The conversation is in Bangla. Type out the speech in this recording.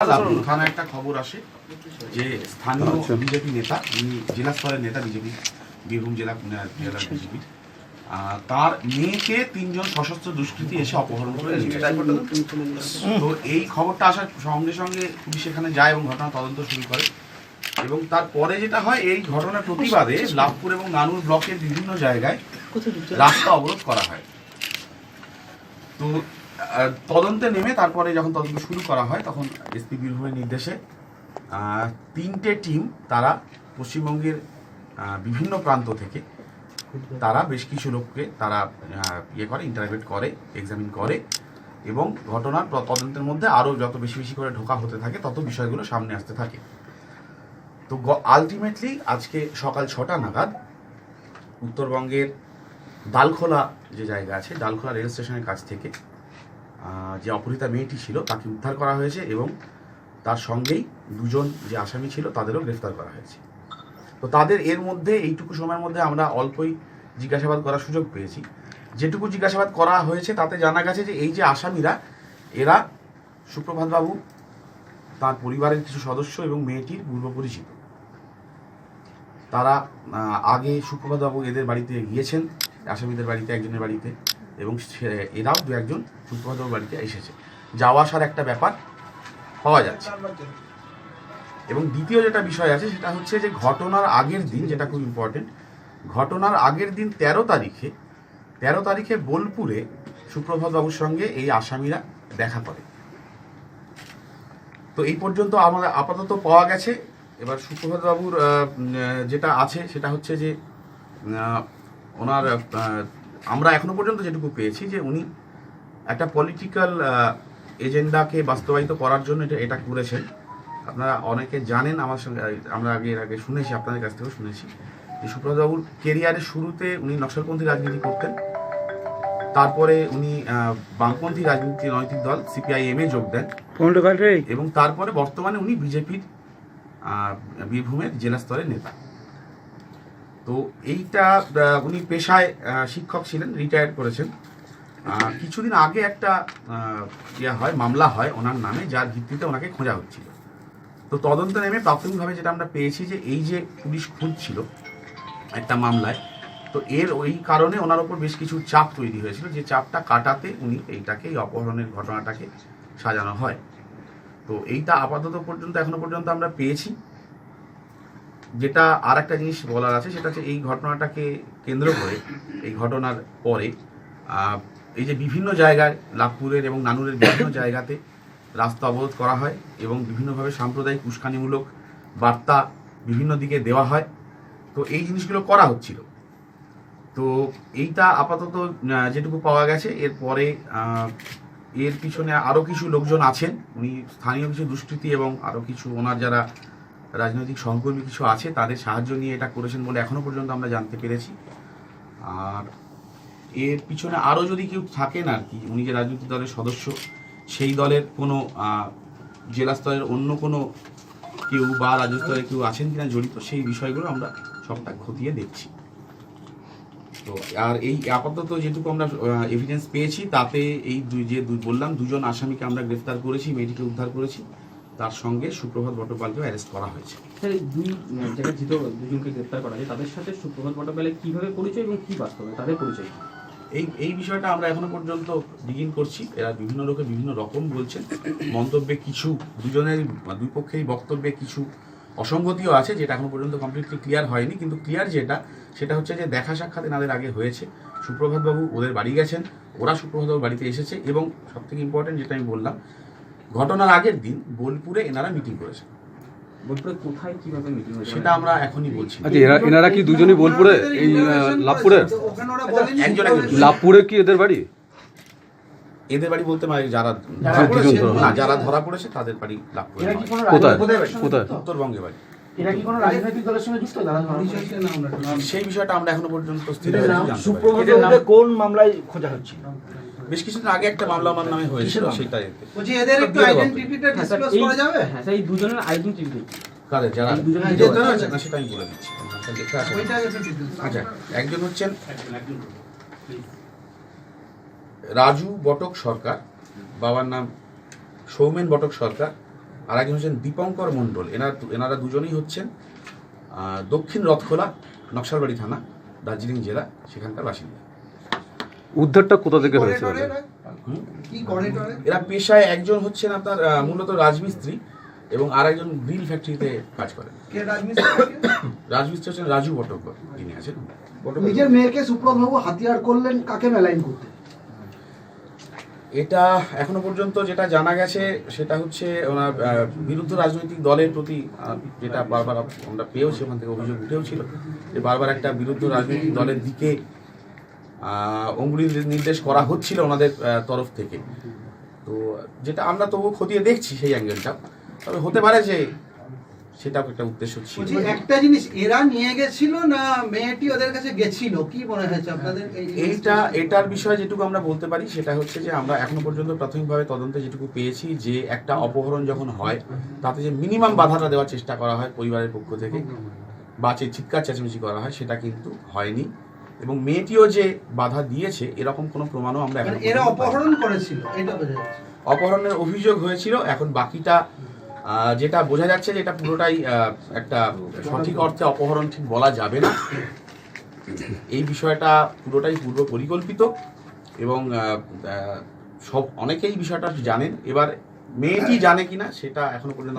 লালপুর থানায় একটা খবর আসে যে স্থানীয় আচ্ছা। বিজেপি নেতা জেলা স্তরের নেতা বিজেপি বীরভূম জেলা বিজেপির তার মেয়েকে তিনজন সশস্ত্র দুষ্কৃতী এসে অপহরণ করে তো এই খবরটা আসার সঙ্গে সঙ্গে পুলিশ এখানে যায় এবং ঘটনা তদন্ত শুরু করে। এবং তারপরে যেটা হয় এই ঘটনার প্রতিবাদে লাভপুর এবং নানুর ব্লকের বিভিন্ন জায়গায় রাস্তা অবরোধ করা হয়। তো তদন্তে নেমে তারপরে যখন তদন্ত শুরু করা হয়, তখন এসপি বীরভূমের নির্দেশে তিনটে টিম তারা পশ্চিমবঙ্গের বিভিন্ন প্রান্ত থেকে তারা বেশ কিছু লোককে তারা ইয়ে করে ইন্টারভিউ করে এক্সামিন করে এবং ঘটনার তদন্তের মধ্যে আরও যত বেশি বেশি করে ঢোকা হতে থাকে, তত বিষয়গুলো সামনে আসতে থাকে। তো আলটিমেটলি আজকে সকাল ছটা নাগাদ উত্তরবঙ্গের ডালখোলা যে জায়গা আছে ডালখোলা রেল স্টেশনের কাছ থেকে যে অপহৃতা মেয়েটি ছিল তাকে উদ্ধার করা হয়েছে এবং তার সঙ্গেই দুজন যে আসামি ছিল তাদেরও গ্রেফতার করা হয়েছে। তো তাদের এর মধ্যে এইটুকু সময়ের মধ্যে আমরা অল্পই জিজ্ঞাসাবাদ করার সুযোগ পেয়েছি। যেটুকু জিজ্ঞাসাবাদ করা হয়েছে তাতে জানা গেছে যে এই যে আসামিরা, এরা সুপ্রভাত বাবু তার পরিবারের কিছু সদস্য এবং মেয়েটির পূর্ব পরিচিত তারা আগে সুপ্রভাতবাবু এদের বাড়িতে গিয়েছেন, আসামিদের বাড়িতে, একজনের বাড়িতে। এবং এরাও দু একজন সুপ্রভাতবাবুর বাড়িতে এসেছে। যাওয়া আসার একটা ব্যাপার পাওয়া যাচ্ছে। এবং দ্বিতীয় যেটা বিষয় আছে সেটা হচ্ছে যে ঘটনার আগের দিন যেটা খুব ইম্পর্টেন্ট ঘটনার আগের দিন তেরো তারিখে তেরো তারিখে বোলপুরে সুপ্রভাতবাবুর সঙ্গে এই আসামিরা দেখা করে। তো এই পর্যন্ত আমাদের আপাতত পাওয়া গেছে। এবার সুপ্রভাত বাবুর আহ, উম, আহ, যেটা আছে সেটা হচ্ছে যে ওনার আমরা এখনও পর্যন্ত যেটুকু পেয়েছি যে উনি একটা পলিটিক্যাল এজেন্ডাকে বাস্তবায়িত করার জন্য এটা এটা করেছেন। আপনারা অনেকে জানেন আমার সঙ্গে আমরা আগে এর আগে শুনেছি আপনাদের কাছ থেকেও শুনেছি যে সুপ্রভাত বাবুর কেরিয়ারের শুরুতে উনি নকশালপন্থী রাজনীতি করতেন। তারপরে উনি বামপন্থী রাজনীতি নৈতিক দল সিপিআইএম এ যোগ দেন। এবং তারপরে বর্তমানে উনি বিজেপির বীরভূমের জেলা স্তরের নেতা। তো এইটা উনি পেশায় শিক্ষক ছিলেন রিটায়ার করেছেন। কিছুদিন আগে একটা ইয়া হয়, মামলা হয় ওনার নামে, যার ভিত্তিতে ওনাকে খোঁজা হচ্ছিল। তো তদন্ত নেমে প্রাথমিকভাবে যেটা আমরা পেয়েছি যে, এই যে পুলিশ খুঁজছিল একটা মামলায়, তো এর ওই কারণে ওনার ওপর বেশ কিছু চাপ তৈরি হয়েছিল, যে চাপটা কাটাতে উনি এইটাকে, এই অপহরণের ঘটনাটাকে সাজানো হয়। তো এইটা আপাতত পর্যন্ত, এখনও পর্যন্ত আমরা পেয়েছি। যেটা আর একটা জিনিস বলার আছে, সেটা হচ্ছে এই ঘটনাটাকে কেন্দ্র করে এই ঘটনার পরে এই যে বিভিন্ন জায়গায় লাভপুরের এবং নানুরের বিভিন্ন জায়গাতে রাস্তা অবরোধ করা হয় এবং বিভিন্নভাবে সাম্প্রদায়িক উস্কানিমূলক বার্তা বিভিন্ন দিকে দেওয়া হয়। তো এই জিনিসগুলো করা হচ্ছিল। তো এইটা আপাতত যেটুকু পাওয়া গেছে, এরপরে এর পিছনে আরও কিছু লোকজন আছেন। উনি স্থানীয় কিছু দুষ্কৃতি এবং আরও কিছু ওনার যারা রাজনৈতিক সহকর্মী কিছু আছে, তাদের সাহায্য নিয়ে এটা করেছেন বলে এখনও পর্যন্ত আমরা জানতে পেরেছি। আর এর পিছনে আরও যদি কেউ থাকেন আর কি, উনি যে রাজনৈতিক দলের সদস্য, সেই দলের কোনো জেলা স্তরের অন্য কোনো কেউ বা রাজ্য স্তরে কেউ আছেন কিনা জড়িত, সেই বিষয়গুলো আমরা সবটা খতিয়ে দেখছি। তো, আর এই আপাতত যেটুকু আমরা এভিডেন্স পেয়েছি, তাতে এই যে বললাম, দুজন আসামিকে আমরা গ্রেফতার করেছি, মেয়েটিকে উদ্ধার করেছি। তার সঙ্গে সুপ্রভাত বটপালকেও অ্যারেস্ট করা হয়েছে। স্যার এই দুই যারা ধৃত দুজনকে গ্রেপ্তার করা হয়েছে তাদের সাথে সুপ্রভাত পট্টপালের কীভাবে পরিচয় এবং কি বাস্তবে? তাদের পরিচয় এই এই বিষয়টা আমরা এখনও পর্যন্ত বিগিন করছি। এরা বিভিন্ন লোকে বিভিন্ন রকম বলছেন। মন্তব্যে কিছু দুজনের দুই পক্ষেরই বক্তব্যে কিছু অসঙ্গতিও আছে যেটা এখনও পর্যন্ত কমপ্লিটলি ক্লিয়ার হয়নি। কিন্তু ক্লিয়ার যেটা সেটা হচ্ছে যে দেখা সাক্ষাৎ এনাদের আগে হয়েছে। সুপ্রভাতবাবু ওদের বাড়ি গেছেন ওরা সুপ্রভাতবাবুর বাড়িতে এসেছে এবং সবথেকে ইম্পর্টেন্ট যেটা আমি বললাম ঘটনার আগের দিন বোলপুরে এনারা মিটিং করেছেন। বোলপুরে কোথায় কীভাবে মিটিং হয়েছে? সেটা আমরা এখনই বলছি। আচ্ছা এরা এনারা কি দুজনই বোলপুরে? এই লাভপুরে? একজন একজন। লাভপুরে কি এদের বাড়ি? এদের বাড়ি বলতে মানে যারা যারা ধরা না যারা ধরা পড়েছে তাদের বাড়ি কোথায়? কোথায়? উত্তরবঙ্গে বাড়ি। এরা কি কোনো রাজনৈতিক দলের সঙ্গে যুক্ত? সেই বিষয়টা আমরা এখনও পর্যন্ত কোন মামলায় খোঁজা হচ্ছিল? বেশ কিছুদিন আগে একটা মামলা আমার নামে হয়েছিল সেটা এতে বলছি এদের একটু আইডেন্টিটিটা হ্যাঁ, ডিসক্লোজ করা যাবে? হ্যাঁ স্যার এই দুজনের আইডেন্টিটি কাদের? যারা দুজনের হ্যাঁ, হবে। না, সেটা আমি বলে দিচ্ছি। আছে। আচ্ছা একজন হচ্ছেন রাজু বটক সরকার বাবার নাম সৌমেন বটক সরকার আর একজন হচ্ছেন দীপঙ্কর মণ্ডল। এনার এনারা দুজনেই হচ্ছেন আহ, দক্ষিণ রথখোলা নকশালবাড়ি থানা দার্জিলিং জেলা সেখানকার বাসিন্দা। উদ্ধারটা কোথা থেকে হয়েছে এরা পেশায় একজন হচ্ছেন আপনার মূলত রাজমিস্ত্রি এবং আর একজন গ্রিল ফ্যাক্টরিতে কাজ করেন রাজমিস্ত্রি হচ্ছেন রাজু বটকর যিনি আছেন। নিজের মেয়েকে সুপ্রত বাবু হাতিয়ার করলেন কাকে মেলাইন করতে? এটা এখনও পর্যন্ত যেটা জানা গেছে সেটা হচ্ছে ওনার আহ, বিরুদ্ধ রাজনৈতিক দলের প্রতি যেটা বারবার আমরা পেয়েছি ওখান থেকে অভিযোগ উঠেও ছিল যে বারবার একটা বিরুদ্ধ রাজনৈতিক দলের দিকে অঙ্গুলি নির্দেশ করা হচ্ছিল ওনাদের তরফ থেকে। তো যেটা আমরা তবু খতিয়ে দেখছি সেই অ্যাঙ্গেলটা তবে হতে পারে যে সেটাও একটা উদ্দেশ্য ছিল। একটা জিনিস এরা নিয়ে গেছিল না মেয়েটি ওদের কাছে গেছিল? কি মনে হয়েছে আপনাদের এইটা এটার বিষয়ে যেটুকু আমরা বলতে পারি সেটা হচ্ছে যে আমরা এখনও পর্যন্ত প্রাথমিকভাবে তদন্তে যেটুকু পেয়েছি যে একটা অপহরণ যখন হয় তাতে যে মিনিমাম বাধাটা দেওয়ার চেষ্টা করা হয় পরিবারের পক্ষ থেকে বা চিৎকার চেঁচামেচি করা হয় সেটা কিন্তু হয়নি। এবং মেয়েটিও যে বাধা দিয়েছে এরকম কোনো প্রমাণও আমরা মানে এখনও এরা অপহরণ করেছিল এটা বোঝা যাচ্ছে। অপহরণের অভিযোগ হয়েছিল এখন বাকিটা যেটা বোঝা যাচ্ছে যে এটা পুরোটাই একটা সঠিক অর্থে অপহরণ ঠিক বলা যাবে না। এই বিষয়টা পুরোটাই পূর্ব পরিকল্পিত এবং সব অনেকেই বিষয়টা জানেন। এবার মেয়েটি জানে কিনা সেটা এখনও পর্যন্ত